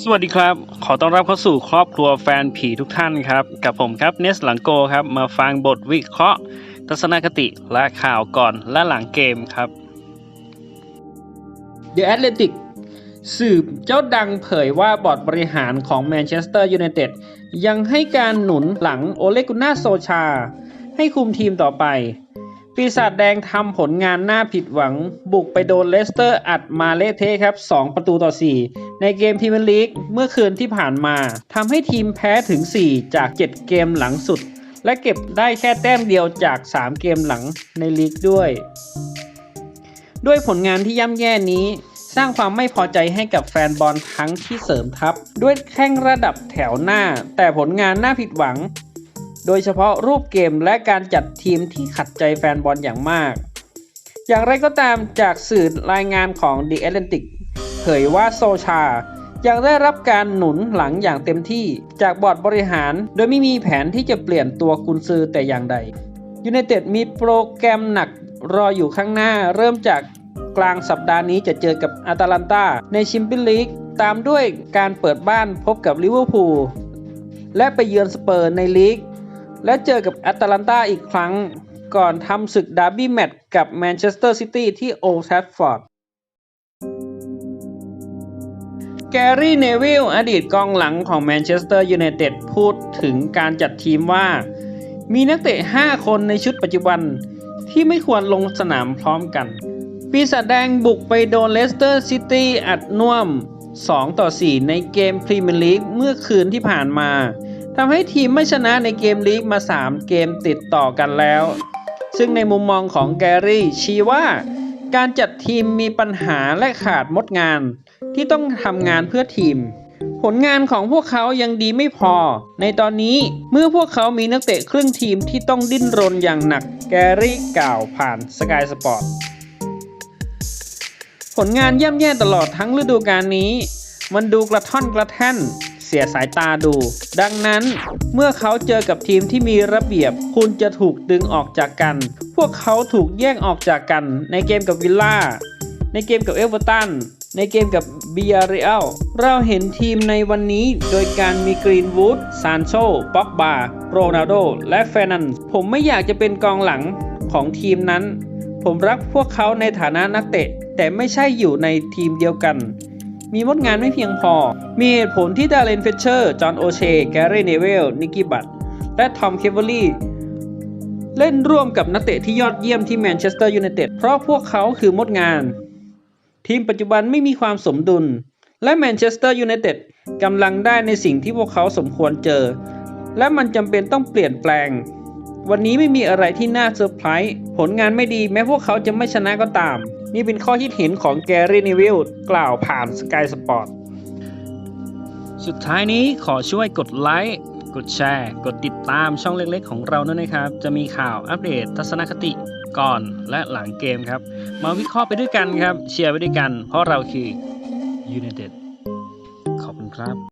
สวัสดีครับ ขอต้อนรับเข้าสู่ครอบครัวแฟนผีทุกท่านครับ กับผมครับเนสหลังโกครับ มาฟังบทวิเคราะห์ ทัศนคติและข่าวก่อนและหลังเกมครับ The Athletic สืบเจ้าดังเผยว่าบอร์ดบริหารของแมนเชสเตอร์ยูไนเต็ดยังให้การหนุนหลังโอเลกุน่าโซชา ให้คุมทีมต่อไป ปีศาจแดงทำผลงานน่าผิดหวัง บุกไปโดนเลสเตอร์อัดมาเละเทะครับ 2 ประตูต่อ 4 ในเกมพรีเมียร์ลีกเมื่อคืนที่ผ่านมาทำให้ทีมแพ้ถึง 4 จาก 7 เกมหลังสุด และเก็บได้แค่แต้มเดียวจาก 3 เกมหลังในลีกด้วย ด้วยผลงานที่ย่ำแย่นี้ สร้างความไม่พอใจให้กับแฟนบอลทั้งที่เสริมทัพ ด้วยแข้งระดับแถวหน้า แต่ผลงานน่าผิดหวัง โดยเฉพาะรูปเกมและการจัดทีมที่ขัดใจแฟนบอลอย่างมาก อย่างไรก็ตามจากสื่อรายงานของ The Atlantic เผยว่าโซชายังได้รับการหนุนหลังอย่างเต็มที่จากบอร์ดบริหาร โดยไม่มีแผนที่จะเปลี่ยนตัวกุนซือแต่อย่างใดยูไนเต็ดมีโปรแกรมหนักรออยู่ข้างหน้า เริ่มจากกลางสัปดาห์นี้จะเจอกับอาตาลันตาในชิมเปี้ยนลีก ตามด้วยการเปิดบ้านพบกับลิเวอร์พูลและไปเยือนสเปอร์ในลีก และเจอกับแอตแลนตาอีกครั้ง ก่อนทำศึกดาร์บี้แมตช์กับแมนเชสเตอร์ซิตี้ที่โอลด์แทฟฟอร์ดแกรี่เนวิลอดีตกองหลังของแมนเชสเตอร์ยูไนเต็ดพูดถึงการจัดทีมว่า มีนักเตะ 5 คนในชุดปัจจุบันที่ไม่ควรลงสนามพร้อมกัน ปีศาจแดงบุกไปโดนเลสเตอร์ซิตี้อัดน่วม 2 ต่อ 4 ในเกมพรีเมียร์ลีกเมื่อคืนที่ผ่านมา ทำให้ทีมไม่ชนะในเกมลีกมา 3 เกมติดต่อกันแล้ว ซึ่งในมุมมองของแกรี่ชี้ว่าการจัดทีมมีปัญหาและขาดมดงาน ที่ต้องทำงานเพื่อทีม ผลงานของพวกเขายังดีไม่พอ ในตอนนี้เมื่อพวกเขามีนักเตะครึ่งทีมที่ต้องดิ้นรนอย่างหนักแกรี่กล่าวผ่านสกายสปอร์ตผลงานย่ำแย่ตลอดทั้งฤดูกาลนี้ มันดูกระท่อนกระแท่น สียสายตาดู ดังนั้นเมื่อเขาเจอกับทีมที่มีระเบียบ คุณจะถูกดึงออกจากกัน พวกเขาถูกแยกออกจากกัน ในเกมกับวิลล่า ในเกมกับเอเวอร์ตัน ในเกมกับเบียร์เรอัลเราเห็นทีมในวันนี้โดยการมีกรีนวูด ซานโชป็อกบา โรนัลโด และเฟรนัน ผมไม่อยากจะเป็นกองหลังของทีมนั้น ผมรักพวกเขาในฐานะนักเตะ แต่ไม่ใช่อยู่ในทีมเดียวกัน มีมดงานไม่เพียงพอ มีเหตุผลที่ดาเลนเฟเชอร์ จอห์นโอเชแกรีเนเวล นิกกี้บัตและทอมเคเวอรี่เล่นร่วมกับนักเตะที่ยอดเยี่ยมที่แมนเชสเตอร์ยูไนเต็ดเพราะพวกเขาคือมดงาน ทีมปัจจุบันไม่มีความสมดุล และแมนเชสเตอร์ยูไนเต็ดกำลังได้ในสิ่งที่พวกเขาสมควรเจอ และมันจำเป็นต้องเปลี่ยนแปลง วันนี้ไม่มีอะไรที่น่าเซอร์ไพรส์ผลงานไม่ดีแม้พวกเขาจะไม่ชนะก็ตาม นี่เป็นข้อคิดเห็นของแกรี่นิวิลกล่าวผ่านสกายสปอร์ตสุดท้ายนี้ขอช่วยกดไลค์ กดแชร์ กดติดตามช่องเล็กๆ ของเราด้วยนะครับ จะมีข่าวอัปเดตทัศนคติก่อนและหลังเกมครับ มาวิเคราะห์ไปด้วยกันครับ เชียร์ไปด้วยกัน เพราะเราคือ United ขอบคุณครับ